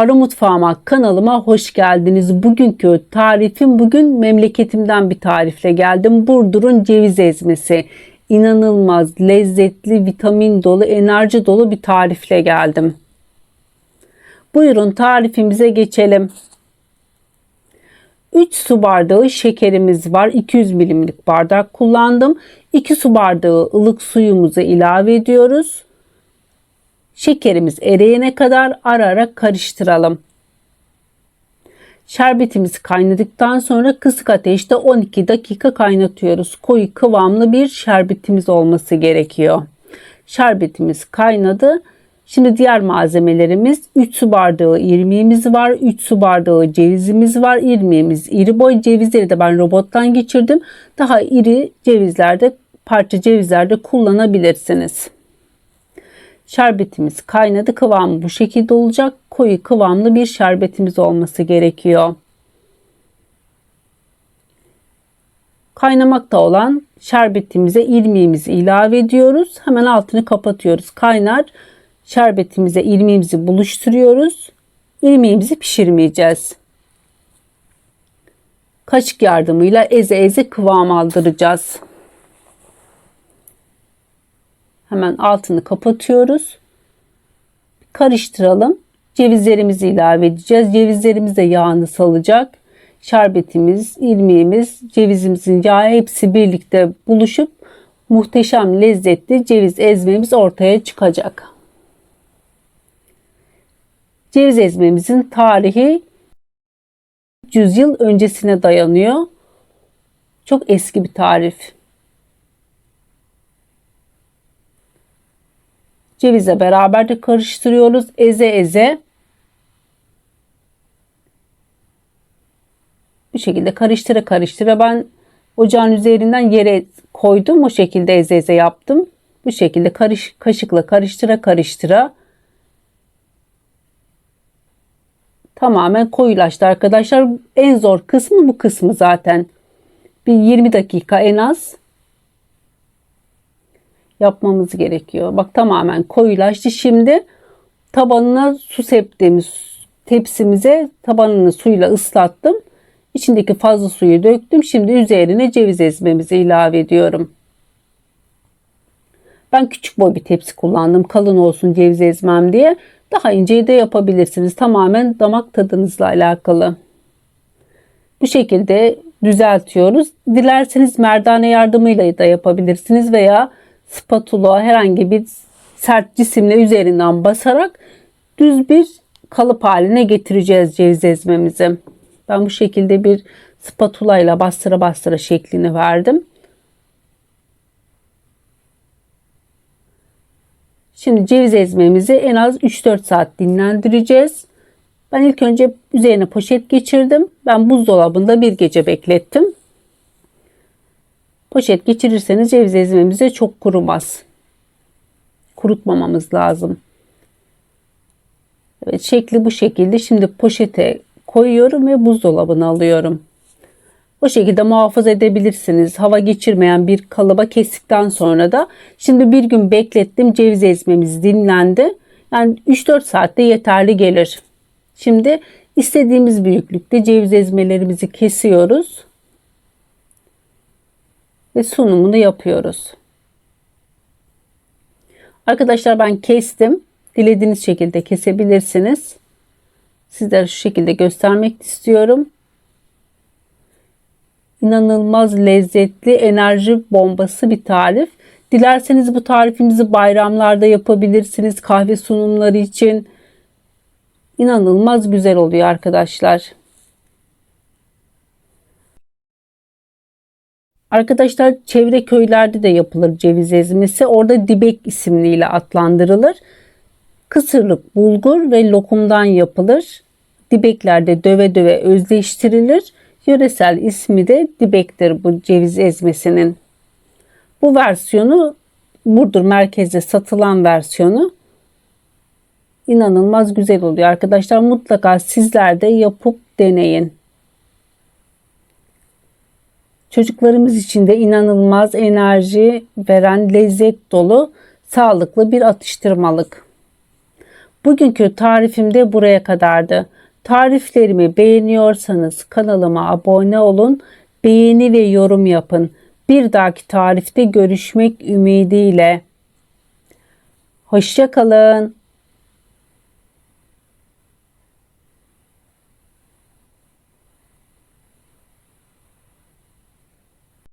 Ara Mutfağıma kanalıma hoş geldiniz. Bugünkü tarifim bugün memleketimden bir tarifle geldim. Burdur'un ceviz ezmesi. İnanılmaz lezzetli, vitamin dolu, enerji dolu bir tarifle geldim. Buyurun tarifimize geçelim. 3 su bardağı şekerimiz var. 200 milimlik bardak kullandım. 2 su bardağı ılık suyumuzu ilave ediyoruz. Şekerimiz eriyene kadar ara ara karıştıralım. Şerbetimiz kaynadıktan sonra kısık ateşte 12 dakika kaynatıyoruz. Koyu kıvamlı bir şerbetimiz olması gerekiyor. Şerbetimiz kaynadı. Şimdi diğer malzemelerimiz 3 su bardağı irmiğimiz var. 3 su bardağı cevizimiz var. İrmiğimiz iri boy cevizleri de ben robottan geçirdim. Daha iri cevizlerde parça cevizlerde kullanabilirsiniz. Şerbetimiz kaynadı. Kıvamı bu şekilde olacak. Koyu kıvamlı bir şerbetimiz olması gerekiyor. Kaynamakta olan şerbetimize irmiğimizi ilave ediyoruz. Hemen altını kapatıyoruz. Kaynar şerbetimize irmiğimizi buluşturuyoruz. İrmiğimizi pişirmeyeceğiz. Kaşık yardımıyla eze eze kıvam aldıracağız. Hemen altını kapatıyoruz. Karıştıralım. Cevizlerimizi ilave edeceğiz. Cevizlerimiz de yağını salacak. Şerbetimiz, irmiğimiz, cevizimizin yağı hepsi birlikte buluşup muhteşem lezzetli ceviz ezmemiz ortaya çıkacak. Ceviz ezmemizin tarihi 100 yıl öncesine dayanıyor. Çok eski bir tarif. Cevizle beraber de karıştırıyoruz. Eze eze. Bu şekilde karıştıra karıştıra ben ocağın üzerinden yere koydum. O şekilde eze eze yaptım. Bu şekilde karış, kaşıkla karıştıra karıştıra tamamen koyulaştı arkadaşlar. En zor kısmı bu kısmı zaten. Bir 20 dakika en az yapmamız gerekiyor. Bak tamamen koyulaştı. Şimdi tabanına su septiğimiz tepsimize tabanını suyla ıslattım. İçindeki fazla suyu döktüm. Şimdi üzerine ceviz ezmemizi ilave ediyorum. Ben küçük boy bir tepsi kullandım. Kalın olsun ceviz ezmem diye. Daha inceyi de yapabilirsiniz. Tamamen damak tadınızla alakalı. Bu şekilde düzeltiyoruz. Dilerseniz merdane yardımıyla da yapabilirsiniz veya spatula herhangi bir sert cisimle üzerinden basarak düz bir kalıp haline getireceğiz ceviz ezmemizi. Ben bu şekilde bir spatula ile bastıra bastıra şeklini verdim. Şimdi ceviz ezmemizi en az 3-4 saat dinlendireceğiz. Ben ilk önce üzerine poşet geçirdim. Ben buzdolabında bir gece beklettim. Poşet geçirirseniz ceviz ezmemize çok kurumaz. Kurutmamamız lazım. Evet şekli bu şekilde. Şimdi poşete koyuyorum ve buzdolabına alıyorum. Bu şekilde muhafaza edebilirsiniz. Hava geçirmeyen bir kalıba kestikten sonra da şimdi bir gün beklettim. Ceviz ezmemiz dinlendi. Yani 3-4 saatte yeterli gelir. Şimdi istediğimiz büyüklükte ceviz ezmelerimizi kesiyoruz ve sunumunu yapıyoruz. Arkadaşlar ben kestim. Dilediğiniz şekilde kesebilirsiniz. Sizlere şu şekilde göstermek istiyorum. İnanılmaz lezzetli enerji bombası bir tarif. Dilerseniz bu tarifimizi bayramlarda yapabilirsiniz. Kahve sunumları için inanılmaz güzel oluyor arkadaşlar. Arkadaşlar çevre köylerde de yapılır ceviz ezmesi. Orada dibek isimliyle adlandırılır. Kısırlık bulgur ve lokumdan yapılır. Dibeklerde döve döve özleştirilir. Yöresel ismi de dibektir bu ceviz ezmesinin. Bu versiyonu Burdur merkezde satılan versiyonu inanılmaz güzel oluyor arkadaşlar. Mutlaka sizler de yapıp deneyin. Çocuklarımız için de inanılmaz enerji veren lezzet dolu sağlıklı bir atıştırmalık. Bugünkü tarifim de buraya kadardı. Tariflerimi beğeniyorsanız kanalıma abone olun, beğeni ve yorum yapın. Bir dahaki tarifte görüşmek ümidiyle. Hoşçakalın.